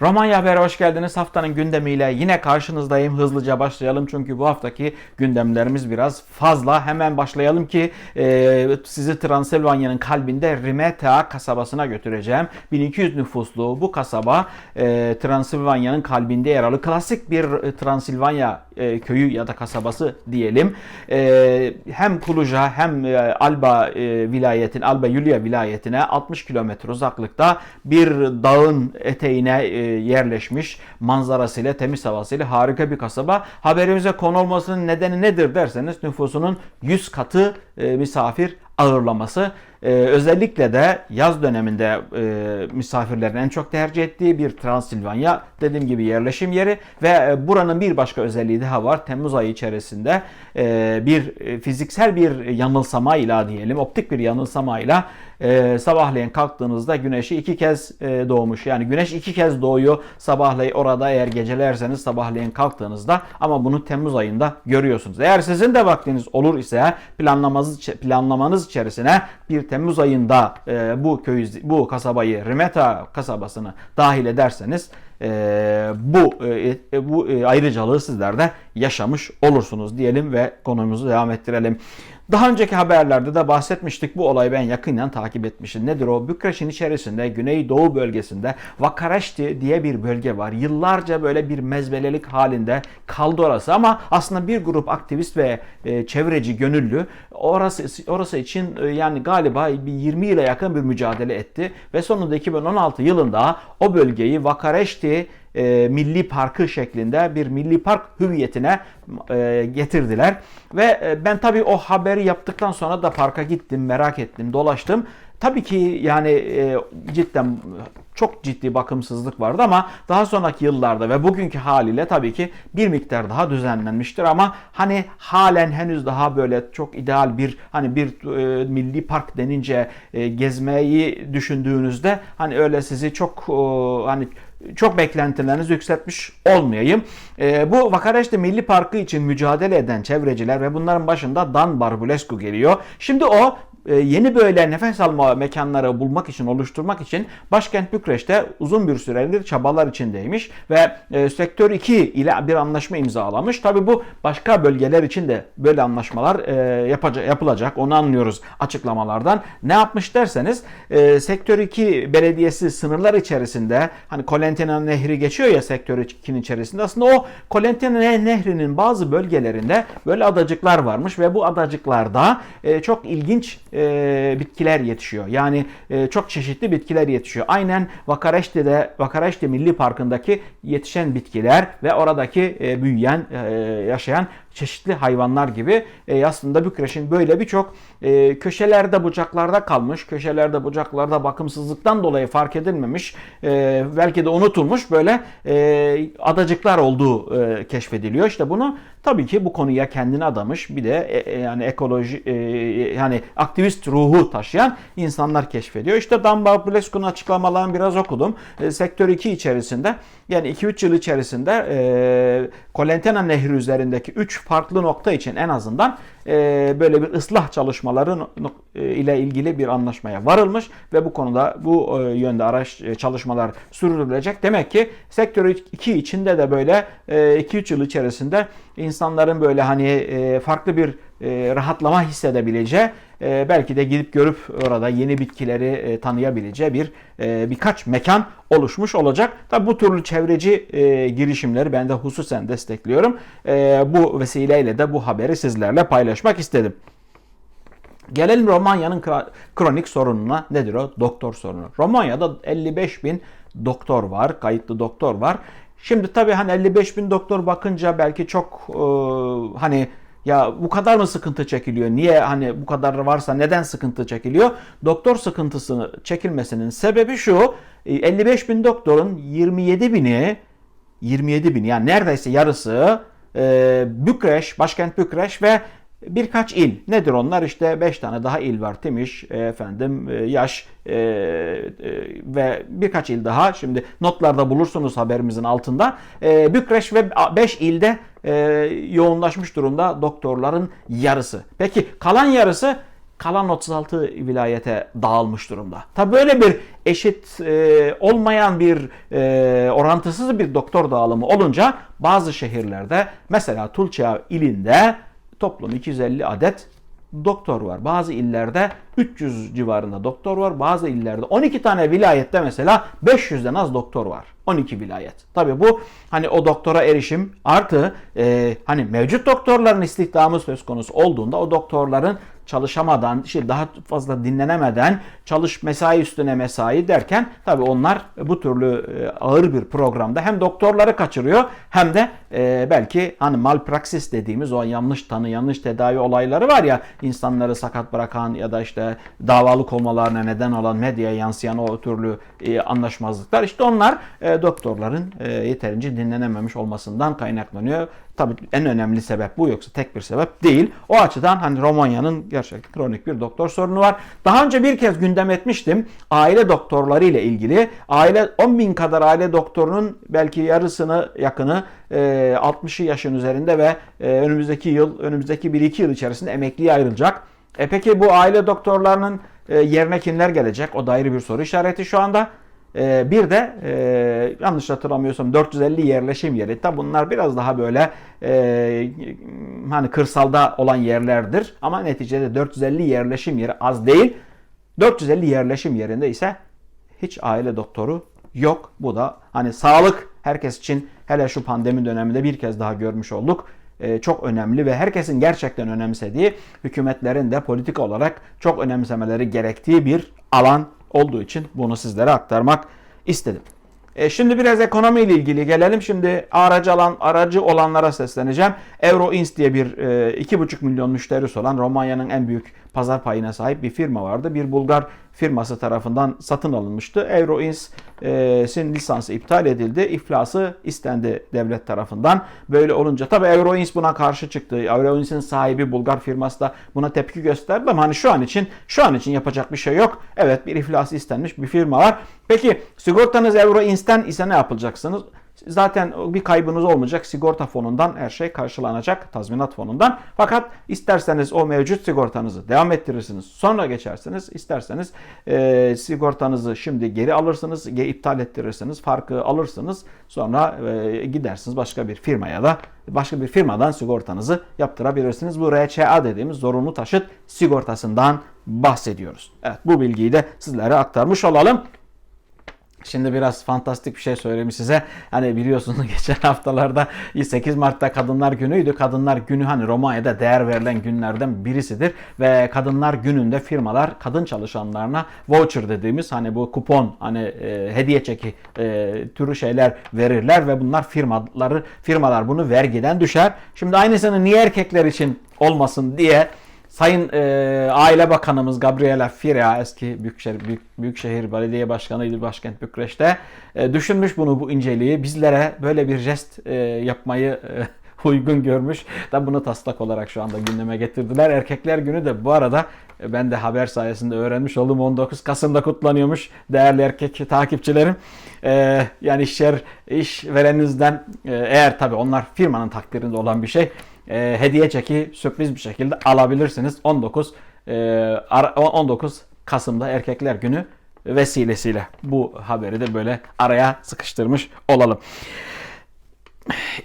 Romanya Haber'e hoş geldiniz. Haftanın gündemiyle yine karşınızdayım. Hızlıca başlayalım çünkü bu haftaki gündemlerimiz biraz fazla. Hemen başlayalım ki e, sizi Transilvanya'nın kalbinde Rimeta kasabasına götüreceğim. 1200 nüfuslu bu kasaba e, Transilvanya'nın kalbinde yer alıyor. Klasik bir e, Transilvanya e, köyü ya da kasabası diyelim. E, hem Kuluja hem e, Alba e, vilayetin, Alba Yulia vilayetine 60 kilometre uzaklıkta bir dağın eteğine e, yerleşmiş manzarasıyla, temiz havasıyla harika bir kasaba. Haberimize konu olmasının nedeni nedir derseniz nüfusunun 100 katı e, misafir ağırlaması. Ee, özellikle de yaz döneminde e, misafirlerin en çok tercih ettiği bir Transilvanya dediğim gibi yerleşim yeri ve e, buranın bir başka özelliği daha var. Temmuz ayı içerisinde e, bir e, fiziksel bir yanılsamayla diyelim, optik bir yanılsamayla e, sabahleyin kalktığınızda güneşi iki kez e, doğmuş. Yani güneş iki kez doğuyor sabahleyin orada eğer gecelerseniz sabahleyin kalktığınızda ama bunu Temmuz ayında görüyorsunuz. Eğer sizin de vaktiniz olur ise planlamanız, planlamanız içerisine bir Temmuz ayında e, bu köyü, bu kasabayı, Rimeta kasabasını dahil ederseniz e, bu e, bu e, ayrıcalığı sizler de yaşamış olursunuz diyelim ve konumuzu devam ettirelim. Daha önceki haberlerde de bahsetmiştik. Bu olayı ben yakından takip etmişim. Nedir o? Bükreş'in içerisinde Güneydoğu bölgesinde Vakareşti diye bir bölge var. Yıllarca böyle bir mezbelelik halinde kaldı orası ama aslında bir grup aktivist ve e, çevreci gönüllü orası orası için e, yani galiba bir 20 yıla yakın bir mücadele etti ve sonunda 2016 yılında o bölgeyi Vakareşti e, Milli Parkı şeklinde bir milli park hüviyetine e, getirdiler. Ve e, ben tabii o haberi yaptıktan sonra da parka gittim, merak ettim, dolaştım. Tabii ki yani cidden çok ciddi bakımsızlık vardı ama daha sonraki yıllarda ve bugünkü haliyle tabii ki bir miktar daha düzenlenmiştir ama hani halen henüz daha böyle çok ideal bir hani bir e, milli park denince e, gezmeyi düşündüğünüzde hani öyle sizi çok e, hani çok beklentilerinizi yükseltmiş olmayayım. E, bu Vakareşte Milli Parkı için mücadele eden çevreciler ve bunların başında Dan Barbulescu geliyor. Şimdi o yeni böyle nefes alma mekanları bulmak için, oluşturmak için başkent Bükreş'te uzun bir süredir çabalar içindeymiş ve e, Sektör 2 ile bir anlaşma imzalamış. Tabi bu başka bölgeler için de böyle anlaşmalar e, yapacak, yapılacak. Onu anlıyoruz açıklamalardan. Ne yapmış derseniz e, Sektör 2 belediyesi sınırlar içerisinde hani Colentina Nehri geçiyor ya Sektör 2'nin içerisinde. Aslında o Colentina Nehri'nin bazı bölgelerinde böyle adacıklar varmış ve bu adacıklarda e, çok ilginç e, bitkiler yetişiyor. Yani e, çok çeşitli bitkiler yetişiyor. Aynen Vakareşte'de Vakareşte Milli Parkı'ndaki yetişen bitkiler ve oradaki e, büyüyen, e, yaşayan çeşitli hayvanlar gibi e, aslında Bükreş'in böyle birçok e, köşelerde bucaklarda kalmış, köşelerde bucaklarda bakımsızlıktan dolayı fark edilmemiş, e, belki de unutulmuş böyle e, adacıklar olduğu e, keşfediliyor. İşte bunu tabii ki bu konuya kendini adamış bir de e, e, yani ekoloji e, yani aktivist ruhu taşıyan insanlar keşfediyor. İşte Dan Barbulescu'nun açıklamalarını biraz okudum. E, sektör 2 içerisinde yani 2-3 yıl içerisinde e, Colentena Nehri üzerindeki 3 farklı nokta için en azından e, böyle bir ıslah çalışmaları e, ile ilgili bir anlaşmaya varılmış ve bu konuda bu e, yönde araç e, çalışmalar sürdürülecek. Demek ki sektör 2 içinde de böyle 2-3 yıl içerisinde insanların böyle hani farklı bir rahatlama hissedebileceği belki de gidip görüp orada yeni bitkileri tanıyabileceği bir birkaç mekan oluşmuş olacak. Tabi bu türlü çevreci girişimleri ben de hususen destekliyorum. Bu vesileyle de bu haberi sizlerle paylaşmak istedim. Gelelim Romanya'nın kronik sorununa. Nedir o? Doktor sorunu. Romanya'da 55 bin doktor var, kayıtlı doktor var. Şimdi tabii hani 55 bin doktor bakınca belki çok e, hani ya bu kadar mı sıkıntı çekiliyor? Niye hani bu kadar varsa neden sıkıntı çekiliyor? Doktor sıkıntısını çekilmesinin sebebi şu. 55 e, bin doktorun 27 bini 27 bin yani neredeyse yarısı e, Bükreş, başkent Bükreş ve birkaç il. Nedir onlar? İşte 5 tane daha il var. Timiş, e, efendim, e, Yaş e, e, ve birkaç il daha. Şimdi notlarda bulursunuz haberimizin altında. E, Bükreş ve 5 ilde e, yoğunlaşmış durumda doktorların yarısı. Peki kalan yarısı kalan 36 vilayete dağılmış durumda. Tabi böyle bir eşit e, olmayan bir e, orantısız bir doktor dağılımı olunca bazı şehirlerde mesela Tulça ilinde toplam 250 adet doktor var. Bazı illerde 300 civarında doktor var. Bazı illerde 12 tane vilayette mesela 500'den az doktor var. 12 vilayet. Tabi bu hani o doktora erişim artı e, hani mevcut doktorların istihdamı söz konusu olduğunda o doktorların çalışamadan, işte daha fazla dinlenemeden çalış mesai üstüne mesai derken tabi onlar bu türlü e, ağır bir programda hem doktorları kaçırıyor hem de e, belki hani malpraksis dediğimiz o yanlış tanı, yanlış tedavi olayları var ya insanları sakat bırakan ya da işte davalık olmalarına neden olan medyaya yansıyan o türlü e, anlaşmazlıklar işte onlar doktorların yeterince dinlenememiş olmasından kaynaklanıyor. Tabii en önemli sebep bu yoksa tek bir sebep değil. O açıdan hani Romanya'nın gerçekten kronik bir doktor sorunu var. Daha önce bir kez gündem etmiştim. Aile doktorları ile ilgili. Aile 10 bin kadar aile doktorunun belki yarısını yakını e, 60'ı yaşın üzerinde ve e, önümüzdeki yıl, önümüzdeki 1-2 yıl içerisinde emekliye ayrılacak. E peki bu aile doktorlarının e, yerine kimler gelecek? O da ayrı bir soru işareti şu anda. E, bir de e, yanlış hatırlamıyorsam 450 yerleşim yeri. Tabi bunlar biraz daha böyle e, hani kırsalda olan yerlerdir. Ama neticede 450 yerleşim yeri az değil. 450 yerleşim yerinde ise hiç aile doktoru yok. Bu da hani sağlık herkes için hele şu pandemi döneminde bir kez daha görmüş olduk e, çok önemli ve herkesin gerçekten önemsediği, hükümetlerin de politik olarak çok önemsemeleri gerektiği bir alan olduğu için bunu sizlere aktarmak istedim. E, şimdi biraz ekonomiyle ilgili gelelim. Şimdi aracı alan aracı olanlara sesleneceğim. Euroins diye bir e, 2,5 milyon müşterisi olan Romanya'nın en büyük pazar payına sahip bir firma vardı. Bir Bulgar firması tarafından satın alınmıştı. Euroins'in lisansı iptal edildi. İflası istendi devlet tarafından. Böyle olunca tabii Euroins buna karşı çıktı. Euroins'in sahibi Bulgar firması da buna tepki gösterdi ama hani şu an için şu an için yapacak bir şey yok. Evet bir iflası istenmiş bir firma var. Peki sigortanız Euroins'ten ise ne yapacaksınız? Zaten bir kaybınız olmayacak. Sigorta fonundan her şey karşılanacak. Tazminat fonundan. Fakat isterseniz o mevcut sigortanızı devam ettirirsiniz. Sonra geçersiniz. İsterseniz e, sigortanızı şimdi geri alırsınız. İptal ettirirsiniz. Farkı alırsınız. Sonra e, gidersiniz başka bir firmaya da başka bir firmadan sigortanızı yaptırabilirsiniz. Bu RÇA dediğimiz zorunlu taşıt sigortasından bahsediyoruz. Evet bu bilgiyi de sizlere aktarmış olalım. Şimdi biraz fantastik bir şey söyleyeyim size. Hani biliyorsunuz geçen haftalarda 8 Mart'ta Kadınlar Günü'ydü. Kadınlar Günü hani Romanya'da değer verilen günlerden birisidir. Ve Kadınlar Günü'nde firmalar kadın çalışanlarına voucher dediğimiz hani bu kupon hani e, hediye çeki e, türü şeyler verirler ve bunlar firmaları firmalar bunu vergiden düşer. Şimdi aynısını niye erkekler için olmasın diye Sayın e, Aile Bakanımız Gabriela Firea eski Büyükşehir, Büyük, Büyükşehir Belediye Başkanıydı başkent Bükreş'te e, düşünmüş bunu bu inceliği bizlere böyle bir jest e, yapmayı e, uygun görmüş. Da bunu taslak olarak şu anda gündeme getirdiler. Erkekler Günü de bu arada e, ben de haber sayesinde öğrenmiş oldum 19 Kasım'da kutlanıyormuş değerli erkek takipçilerim. E, yani işler işvereninizden e, eğer tabi onlar firmanın takdirinde olan bir şey e, hediye çeki sürpriz bir şekilde alabilirsiniz. 19 e, 19 Kasım'da Erkekler Günü vesilesiyle bu haberi de böyle araya sıkıştırmış olalım.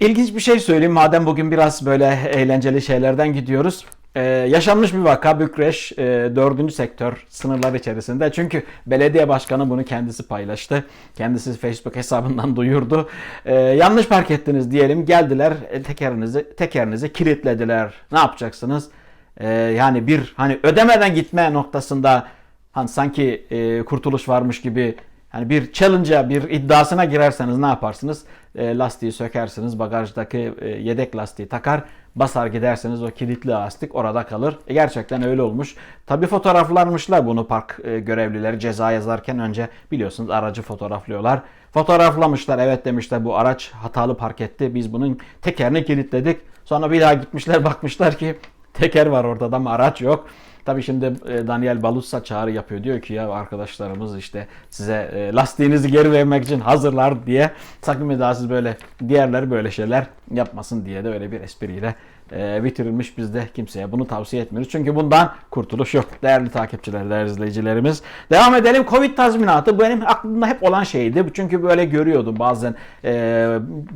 İlginç bir şey söyleyeyim madem bugün biraz böyle eğlenceli şeylerden gidiyoruz. Ee, yaşanmış bir vaka Bükreş e, 4. sektör sınırlar içerisinde. Çünkü belediye başkanı bunu kendisi paylaştı. Kendisi Facebook hesabından duyurdu. Ee, yanlış park ettiniz diyelim geldiler e, tekerinizi tekerinizi kilitlediler. Ne yapacaksınız? Ee, yani bir hani ödemeden gitme noktasında hani sanki e, kurtuluş varmış gibi Hani bir challenge'a, bir iddiasına girerseniz ne yaparsınız? E, lastiği sökersiniz, bagajdaki e, yedek lastiği takar, basar giderseniz o kilitli lastik orada kalır. E, gerçekten öyle olmuş. Tabi fotoğraflarmışlar bunu park e, görevlileri ceza yazarken önce biliyorsunuz aracı fotoğraflıyorlar. Fotoğraflamışlar evet demişler bu araç hatalı park etti biz bunun tekerini kilitledik. Sonra bir daha gitmişler bakmışlar ki teker var ortada ama araç yok. Tabii şimdi e, Daniel Balussa çağrı yapıyor. Diyor ki ya arkadaşlarımız işte size e, lastiğinizi geri vermek için hazırlar diye. Sakın bir daha siz böyle diğerleri böyle şeyler yapmasın diye de öyle bir espriyle e, bitirilmiş. Biz de kimseye bunu tavsiye etmiyoruz. Çünkü bundan kurtuluş yok. Değerli takipçiler, değerli izleyicilerimiz. Devam edelim. Covid tazminatı benim aklımda hep olan şeydi. Çünkü böyle görüyordum bazen e,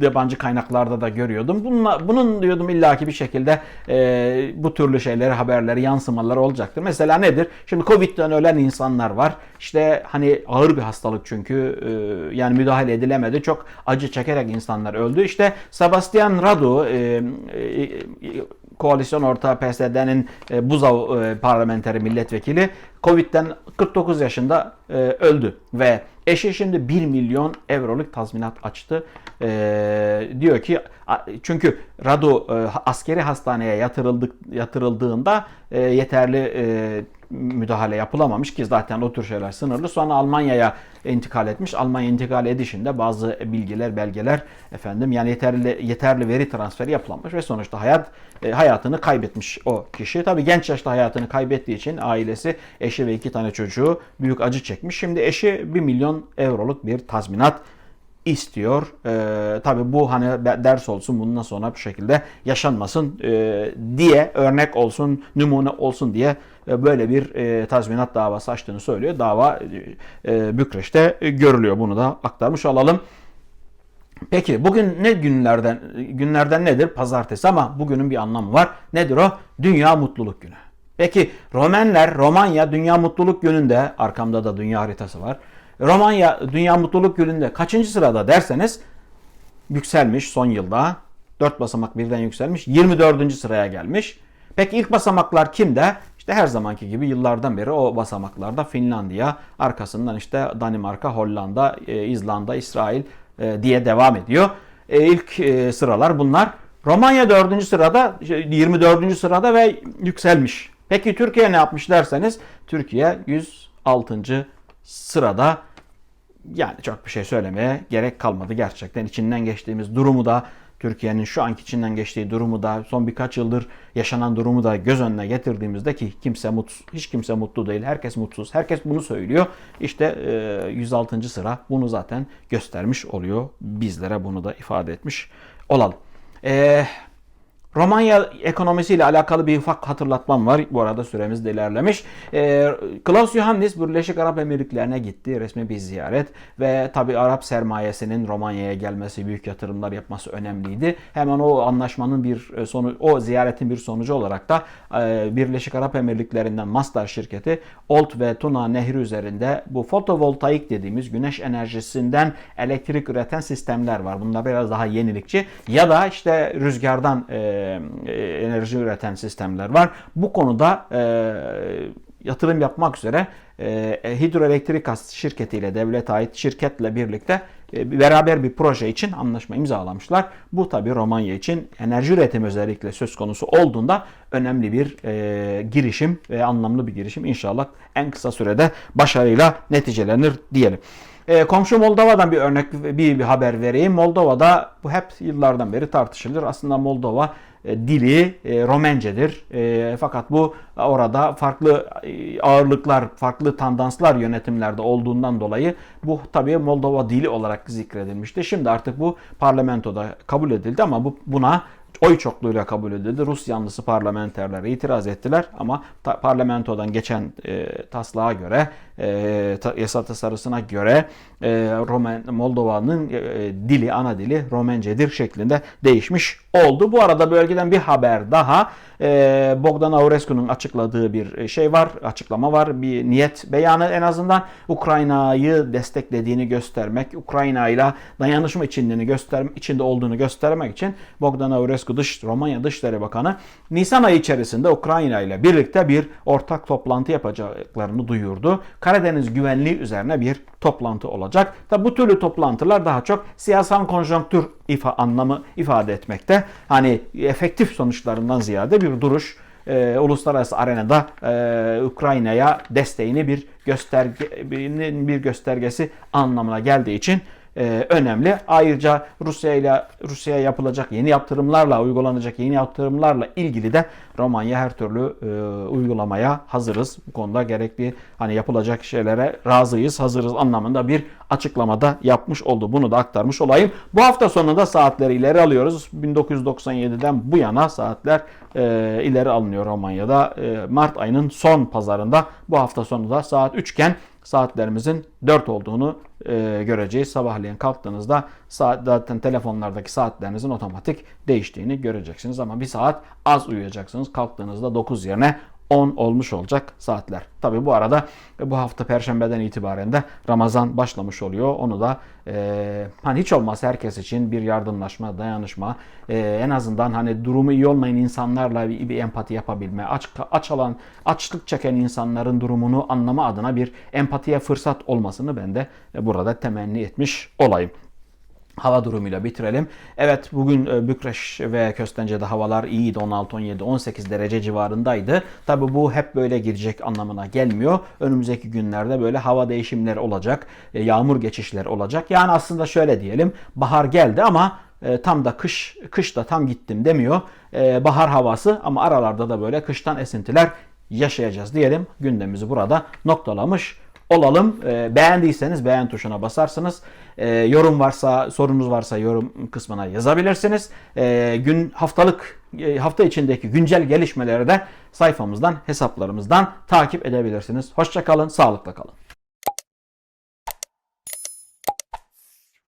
yabancı kaynaklarda da görüyordum. Bununla, bunun diyordum illaki bir şekilde e, bu türlü şeyleri, haberleri, yansımaları olacaktır. Mesela nedir? Şimdi Covid'den ölen insanlar var. İşte hani ağır bir hastalık çünkü e, yani müdahale edilemedi. Çok acı çekerek insanlar öldü. İşte Sebastian Radu e, e, koalisyon ortağı PSD'nin e, Buzav e, parlamenteri milletvekili Covid'den 49 yaşında e, öldü ve eşi şimdi 1 milyon euroluk tazminat açtı. E, diyor ki çünkü Radu e, askeri hastaneye yatırıldık yatırıldığında e, yeterli e, müdahale yapılamamış ki zaten o tür şeyler sınırlı. Sonra Almanya'ya intikal etmiş. Almanya intikal edişinde bazı bilgiler, belgeler efendim yani yeterli yeterli veri transferi yapılamamış ve sonuçta hayat hayatını kaybetmiş o kişi. Tabii genç yaşta hayatını kaybettiği için ailesi, eşi ve iki tane çocuğu büyük acı çekmiş. Şimdi eşi 1 milyon euroluk bir tazminat istiyor. Ee, tabii bu hani ders olsun bundan sonra bu şekilde yaşanmasın e, diye örnek olsun, numune olsun diye e, böyle bir e, tazminat davası açtığını söylüyor. Dava e, Bükreş'te görülüyor. Bunu da aktarmış olalım. Peki bugün ne günlerden günlerden nedir? Pazartesi ama bugünün bir anlamı var. Nedir o? Dünya Mutluluk Günü. Peki Romenler Romanya Dünya Mutluluk Günü'nde arkamda da dünya haritası var. Romanya Dünya Mutluluk Günü'nde kaçıncı sırada derseniz yükselmiş son yılda. 4 basamak birden yükselmiş. 24. sıraya gelmiş. Peki ilk basamaklar kimde? İşte her zamanki gibi yıllardan beri o basamaklarda Finlandiya, arkasından işte Danimarka, Hollanda, e, İzlanda, İsrail e, diye devam ediyor. E, ilk sıralar bunlar. Romanya 4. sırada, 24. sırada ve yükselmiş. Peki Türkiye ne yapmış derseniz Türkiye 106. sırada yani çok bir şey söylemeye gerek kalmadı gerçekten. içinden geçtiğimiz durumu da Türkiye'nin şu anki içinden geçtiği durumu da son birkaç yıldır yaşanan durumu da göz önüne getirdiğimizde ki kimse mutsuz, hiç kimse mutlu değil. Herkes mutsuz. Herkes bunu söylüyor. İşte 106. sıra bunu zaten göstermiş oluyor. Bizlere bunu da ifade etmiş olalım. Eee Romanya ekonomisiyle alakalı bir ufak hatırlatmam var. Bu arada süremiz de ilerlemiş. E, Klaus Johannes Birleşik Arap Emirlikleri'ne gitti. Resmi bir ziyaret. Ve tabi Arap sermayesinin Romanya'ya gelmesi, büyük yatırımlar yapması önemliydi. Hemen o anlaşmanın bir sonu, o ziyaretin bir sonucu olarak da e, Birleşik Arap Emirlikleri'nden Masdar şirketi Olt ve Tuna Nehri üzerinde bu fotovoltaik dediğimiz güneş enerjisinden elektrik üreten sistemler var. Bunlar biraz daha yenilikçi. Ya da işte rüzgardan e, enerji üreten sistemler var. Bu konuda e, yatırım yapmak üzere e, hidroelektrik şirketiyle devlet ait şirketle birlikte e, beraber bir proje için anlaşma imzalamışlar. Bu tabi Romanya için enerji üretimi özellikle söz konusu olduğunda önemli bir e, girişim ve anlamlı bir girişim. İnşallah en kısa sürede başarıyla neticelenir diyelim. E, komşu Moldova'dan bir örnek bir, bir haber vereyim. Moldova'da bu hep yıllardan beri tartışılır. Aslında Moldova e, dili e, Romencedir. E, fakat bu orada farklı ağırlıklar, farklı tandanslar yönetimlerde olduğundan dolayı bu tabii Moldova dili olarak zikredilmişti. Şimdi artık bu parlamentoda kabul edildi ama bu buna oy çokluğuyla kabul edildi. Rus yanlısı parlamenterler itiraz ettiler ama parlamentodan geçen e, taslağa göre, e, ta, yasa tasarısına göre e, Romen, Moldova'nın e, dili, ana dili Romencedir şeklinde değişmiş oldu. Bu arada bölgeden bir haber daha. E, Bogdan Aurescu'nun açıkladığı bir şey var, açıklama var. Bir niyet beyanı en azından Ukrayna'yı desteklediğini göstermek, Ukrayna ile dayanışma içindeni göster içinde olduğunu göstermek için Bogdan Aurescu dış Romanya Dışişleri Bakanı Nisan ayı içerisinde Ukrayna ile birlikte bir ortak toplantı yapacaklarını duyurdu. Karadeniz güvenliği üzerine bir toplantı olacak. Tabi bu türlü toplantılar daha çok siyasal konjonktür ifa anlamı ifade etmekte. Hani efektif sonuçlarından ziyade bir duruş e, uluslararası arenada e, Ukrayna'ya desteğini bir gösterge bir göstergesi anlamına geldiği için e, önemli. Ayrıca Rusya ile Rusya'ya yapılacak yeni yaptırımlarla uygulanacak yeni yaptırımlarla ilgili de Romanya her türlü e, uygulamaya hazırız. Bu konuda gerekli hani yapılacak şeylere razıyız, hazırız anlamında bir açıklamada yapmış oldu. Bunu da aktarmış olayım. Bu hafta sonunda saatleri ileri alıyoruz. 1997'den bu yana saatler e, ileri alınıyor Romanya'da. E, Mart ayının son pazarında bu hafta sonu da saat 3 iken saatlerimizin 4 olduğunu e, göreceğiz. Sabahleyin kalktığınızda saat zaten telefonlardaki saatlerinizin otomatik değiştiğini göreceksiniz ama bir saat az uyuyacaksınız. Kalktığınızda 9 yerine 10 olmuş olacak saatler. Tabi bu arada bu hafta Perşembeden itibaren de Ramazan başlamış oluyor. Onu da e, hani hiç olmazsa herkes için bir yardımlaşma, dayanışma, e, en azından hani durumu iyi olmayan insanlarla bir, bir empati yapabilme, aç aç alan, açlık çeken insanların durumunu anlama adına bir empatiye fırsat olmasını ben de burada temenni etmiş olayım. Hava durumuyla bitirelim. Evet bugün e, Bükreş ve Köstence'de havalar iyiydi. 16, 17, 18 derece civarındaydı. Tabi bu hep böyle gidecek anlamına gelmiyor. Önümüzdeki günlerde böyle hava değişimleri olacak. e, Yağmur geçişleri olacak. Yani aslında şöyle diyelim. Bahar geldi ama e, tam da kış kış da tam gittim demiyor. Bahar havası ama aralarda da böyle kıştan esintiler yaşayacağız diyelim. Gündemimizi burada noktalamış olalım. E, beğendiyseniz beğen tuşuna basarsınız. E, yorum varsa, sorunuz varsa yorum kısmına yazabilirsiniz. E, gün haftalık e, hafta içindeki güncel gelişmeleri de sayfamızdan, hesaplarımızdan takip edebilirsiniz. Hoşçakalın, sağlıkla kalın.